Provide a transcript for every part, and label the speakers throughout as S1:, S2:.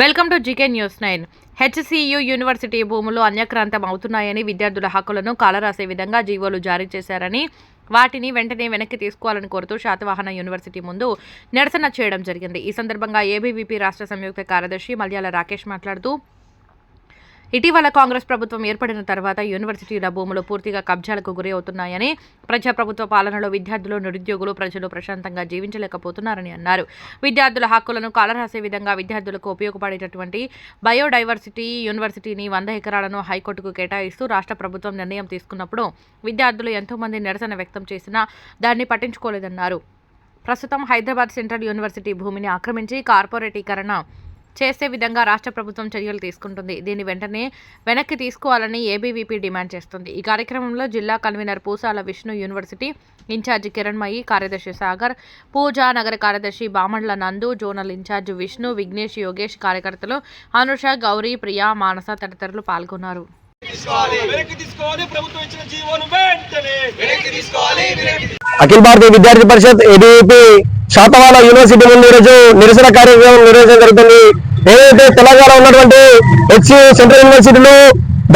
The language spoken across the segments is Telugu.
S1: Welcome to GK news nine. HCU university భూములు అన్యక్రాంతం అవుతున్నాయని విద్యార్థుల హక్కులను కాలరాసే విధంగా జీవోలు జారీ చేశారని వాటిని వెంటనే వెనక్కి తీసుకోవాలని కోరుతూ శాతవాహన యూనివర్సిటీ ముందు నిరసన చేయడం జరిగింది. ఈ సందర్భంగా ఏబీవీపీ రాష్ట్ర సంయుక్త కార్యదర్శి మల్యాల రాకేష్ మాట్లాడుతూ ఇటీవల కాంగ్రెస్ ప్రభుత్వం ఏర్పడిన తర్వాత యూనివర్సిటీల భూములు పూర్తిగా కబ్జాలకు గురి అవుతున్నాయని ప్రజాప్రభుత్వ పాలనలో విద్యార్థులు నిరుద్యోగులు ప్రజలు ప్రశాంతంగా జీవించలేకపోతున్నారని అన్నారు. విద్యార్థుల హక్కులను కాలరాసే విధంగా విద్యార్థులకు ఉపయోగపడేటటువంటి బయోడైవర్సిటీ యూనివర్సిటీని వంద ఎకరాలను హైకోర్టుకు కేటాయిస్తూ రాష్ట్ర ప్రభుత్వం నిర్ణయం తీసుకున్నప్పుడు విద్యార్థులు ఎంతోమంది నిరసన వ్యక్తం చేసినా దాన్ని పట్టించుకోలేదన్నారు. ప్రస్తుతం హైదరాబాద్ సెంట్రల్ యూనివర్సిటీ భూమిని ఆక్రమించి కార్పొరేటీకరణ చేసే విధంగా రాష్ట్ర ప్రభుత్వం చర్యలు తీసుకుంటుంది. దీన్ని వెంటనే వెనక్కి తీసుకోవాలని ఏబీవీపీ డిమాండ్ చేస్తుంది. ఈ కార్యక్రమంలో జిల్లా convener Pusala Vishnu university in charge Kiranmayi కార్యదర్శి సాగర్ పూజ నగర కార్యదర్శి Bamandla Nandu zonal in charge Vishnu Vignesh Yogesh కార్యకర్తలు అనుష గౌరీ ప్రియా మానస తదితరులు పాల్గొన్నారు.
S2: అఖిల్
S3: అఖిల భారతీయ విద్యార్థి పరిషత్ ఏబీపీ శాతవాల యూనివర్సిటీ ముందు ఈరోజు నిరసన కార్యక్రమం నిర్వహించడం జరుగుతుంది. ఏదైతే తెలంగాణ ఉన్నటువంటి హెచ్సి సెంట్రల్ యూనివర్సిటీలు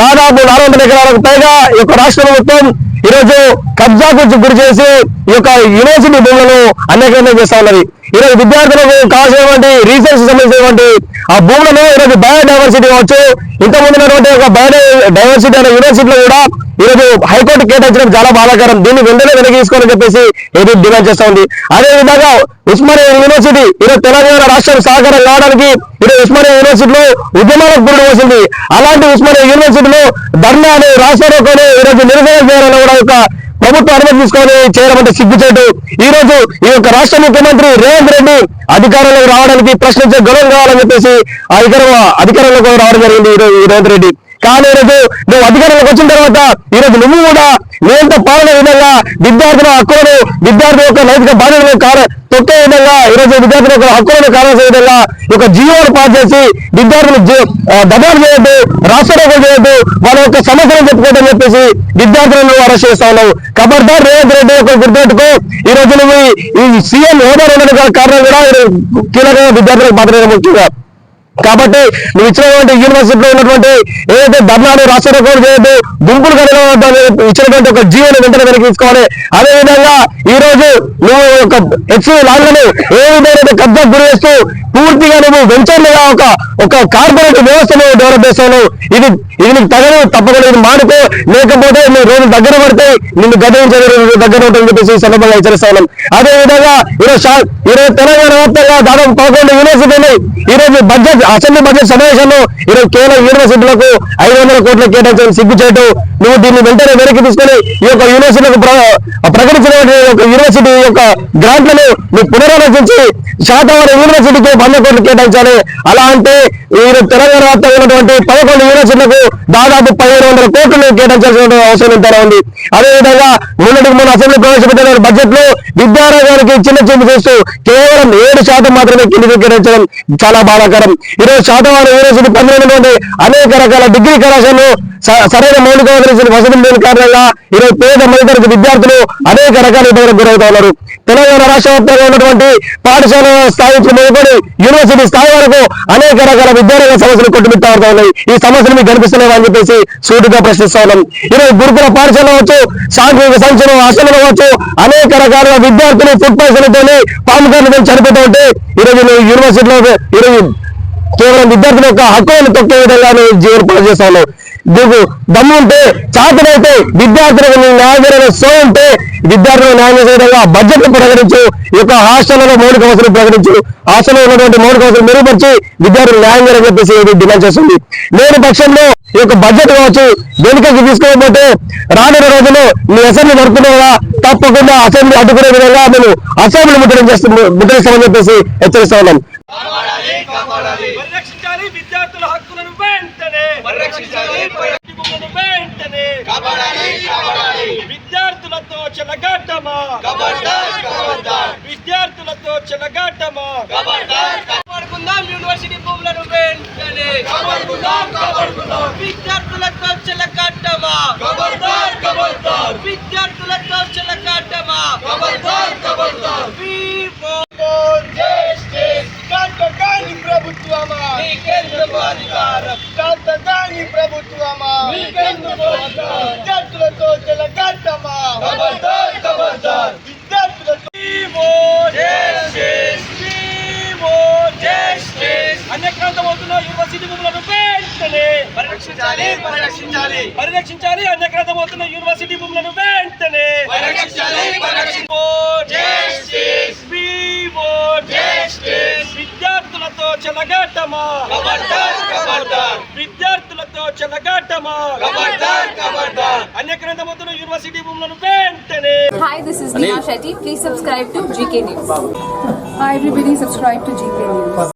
S3: దాదాపు నాలుగు వందల ఎకరాలకు పైగా ఈ యొక్క రాష్ట్రం మొత్తం ఈరోజు కబ్జాకు గురి చేసి ఈ యొక్క యూనివర్సిటీ భూములను అన్యాకరణ చేస్తా ఉన్నది. ఈరోజు విద్యార్థులకు కావాల్సినటువంటి రీసెర్చ్ సంబంధించినటువంటి ఆ భూములను ఈరోజు బయోడైవర్సిటీ కావచ్చు ఇంతకుముందు ఉన్నటువంటి ఒక బయోడైవర్సిటీ అనే యూనివర్సిటీలో కూడా ఈరోజు హైకోర్టు కేటాయించడం చాలా బాధాకరం. దీన్ని వెంటనే వెనక్కి తీసుకోవాలని చెప్పేసి ఏది డిమాండ్ చేస్తా ఉంది. అదే విధంగా ఉస్మానియా యూనివర్సిటీ ఈరోజు తెలంగాణ రాష్ట్రం సహకారం కావడానికి ఈరోజు ఉస్మానియా యూనివర్సిటీలో ఉద్యమాలకు గురి వచ్చింది అలాంటి ఉస్మానియా యూనివర్సిటీలో ధర్నాలు రాష్ట్రాలు ఈరోజు నిరసన చేయాలని కూడా ఒక ప్రభుత్వ అనుమతి తీసుకొని చేయడం అంటే సిగ్గుచేటు. ఈ రోజు ఈ యొక్క రాష్ట్ర ముఖ్యమంత్రి రేవంత్ రెడ్డి అధికారంలోకి రావడానికి ప్రశ్నించే గొడవ కావాలని చెప్పేసి అధికారం అధికారంలోకి రావడం జరిగింది ఈరోజు రేవంత్ రెడ్డి. కానీ ఈరోజు నువ్వు అధికారంలోకి వచ్చిన తర్వాత ఈరోజు నువ్వు కూడా నియంత్ర పాలన విధంగా విద్యార్థుల హక్కులను విద్యార్థుల యొక్క నైతిక బాధ్యతలను తొక్కే విధంగా ఈరోజు విద్యార్థుల యొక్క హక్కులను కారణించే విధంగా ఒక యొక్క జీవోను పాస్ చేసి విద్యార్థులు జీ- దబాలు చేయొద్దు రాష్ట్రంలో చేయొద్దు వాళ్ళ యొక్క సమస్యలను చెప్పుకోవడం చెప్పేసి విద్యార్థులను అరెస్ట్ చేస్తా ఉన్నావు. కబర్దార్ రేవంత్ రెడ్డి యొక్క గుర్తుపెట్టుకో. ఈ రోజు నువ్వు ఈ- సీఎం హోదా ఉండడానికి కారణం కూడా కీలకంగా విద్యార్థులకు మాత్రమే ముఖ్యంగా కాబట్టి నువ్వు ఇచ్చినటువంటి యూనివర్సిటీలో ఉన్నటువంటి ఏదైతే ధర్నాలు రాష్ట్ర రికార్డు చేయొద్దు గుంపులు కలగడం ఇచ్చినటువంటి ఒక జీవోని వెంటనే వెనక్కి తీసుకోవాలి. అదేవిధంగా ఈ రోజు నువ్వు ఒక హెచ్సి ల్యాండ్లను ఏ విధమైన కబ్జా గురి చేస్తూ పూర్తిగా నువ్వు వెంచర్లుగా ఒక ఒక కార్పొరేట్ వ్యవస్థను డెవలప్ చేస్తాను ఇది ఇది నీకు తగదు తప్పకుండా ఇది మానుకో. లేకపోతే నువ్వు రోజు దగ్గర పడతాయి నిన్ను గదించే రోజు దగ్గర ఉంటుంది చెప్పేసి సందర్భంగా హెచ్చరిస్తా అదే విధంగా ఈరోజు ఈరోజు తెలంగాణ వ్యాప్తంగా దాదాపు పదకొండు యూనివర్సిటీలు ఈ రోజు బడ్జెట్ అసెంబ్లీ బడ్జెట్ సమావేశంలో ఈరోజు కేవలం యూనివర్సిటీలకు ఐదు వందల కోట్లు కేటాయించడం సిగ్గుచేటు నువ్వు దీన్ని వెంటనే వెనక్కి తీసుకొని ఈ యొక్క యూనివర్సిటీలకు ప్ర- యూనివర్సిటీ యొక్క గ్రాంట్లను మీరు పునరాలోచించి శాతవరం యూనివర్సిటీకి వంద కోట్లు కేటాయించాలి. అలా అంటే మీరు తెలంగాణ వ్యాప్తంగా ఉన్నటువంటి పదకొండు యూనివర్సిటీలకు దాదాపు పదిహేను వందల కోట్లు కేటాయించాల్సిన అవసరం ఎంతైనా ఉంది. అదేవిధంగా మొన్నటికి మొన్న అసెంబ్లీ ప్రవేశపెట్టిన బడ్జెట్లో విద్యారంగానికి చిన్న చూపు చేస్తూ కేవలం ఏడు శాతం మాత్రమే కిందికి కేటాయించడం చాలా బాధాకరం. ఈరోజు శాతవాడ యూనివర్సిటీ పనిచేయటువంటి అనేక రకాల డిగ్రీ కళాశాలలు స- సరైన మౌలిక వసతి వసతులు లేని కారణంగా ఈరోజు పేద మధ్యతరగతి విద్యార్థులు అనేక రకాల ఇబ్బందులకు గురవుతా ఉన్నారు. తెలంగాణ రాష్ట్ర వ్యాప్తంగా ఉన్నటువంటి పాఠశాల స్థాయి నుంచి మొదలుకొని యూనివర్సిటీ స్థాయి వరకు అనేక రకాల విద్యారంగ సమస్యలు కొట్టుమిట్టాడుతూ ఉన్నాయి. ఈ సమస్యలు మీకు కనిపిస్తున్నాయి అని చెప్పేసి సూటిగా ప్రశ్నిస్తా ఉన్నాం. ఈరోజు గురుకుల పాఠశాల అవచ్చు సాంఘిక సంక్షేమ హాస్టల్ అవ్వచ్చు అనేక రకాల విద్యార్థులు ఫుడ్ పాయిజన్తోని పాము కార్లతో చనిపోతూ ఉంటే ఈరోజు నువ్వు యూనివర్సిటీలో ఈరోజు కేవలం విద్యార్థుల యొక్క హక్కులను తొక్కే విధంగా నువ్వు జీవన పాలు చేస్తా దిగు దమ్ముంటే దమ్ము ఉంటే చాతనైతే విద్యార్థులకు న్యాయమైన సో ఉంటే విద్యార్థులకు న్యాయం చేసే విధంగా బడ్జెట్ ప్రకటించు ఈ యొక్క హాస్టల్లో మౌలిక వసతులు ప్రకటించు. హాస్టల్లో ఉన్నటువంటి మౌలిక వసతులు మెరుగుపరిచి విద్యార్థులు న్యాయం చేయాలని చెప్పేసి ఇది డిమాండ్ చేస్తుంది. లేని పక్షంలో ఈ యొక్క బడ్జెట్ కావచ్చు వెనుకకి తీసుకోకపోతే రానున్న రోజుల్లో నీ అసెంబ్లీ నడుపుతున్నా తప్పకుండా అసెంబ్లీ అడ్డుకునే విధంగా మేము అసెంబ్లీ ముద్రణ చేస్తున్నాం ముద్రిస్తామని చెప్పేసి హెచ్చరిస్తా ఉన్నాం.
S2: విద్యార్థుల పరిరక్షించాలి వెంటనే కాపాడాలి కాపాడాలి విద్యార్థులతో చెలగాటమా విద్యార్థులతో చెలగాటమా
S4: కాపాడుకుందాం యూనివర్సిటీ భూములను వెంటనే
S2: కాపాడుకుందాం కాపాడుకుందాం
S4: విద్యార్థులతో మీకెందుకు అధికారం?
S5: కాంతదాని ప్రభుత్వమా?
S4: మీకెందుకు అధికారం?
S5: విద్యార్థులతో జలగట్టమా
S4: ఖబర్దార్ ఖబర్దార్
S5: విద్యార్థులతో
S2: అన్యక్రాంతమవుతున్న యూనివర్సిటీ భూములను వెంటనే
S4: పరిరక్షించాలి పరిరక్షించాలి.
S2: పరిరక్షించాలి. అన్యక్రాంతమవుతున్న యూనివర్సిటీ భూములను వెంటనే
S4: పరిరక్షించాలి.
S2: చెలగాటమా విద్యార్థులతో చెలగాటమా
S4: ఖబర్దార్
S2: అన్యక్రాంతమవుతున్న యూనివర్సిటీ భూములను వెంటనే
S6: subscribe to GK News.
S7: Hi everybody, subscribe to GK News.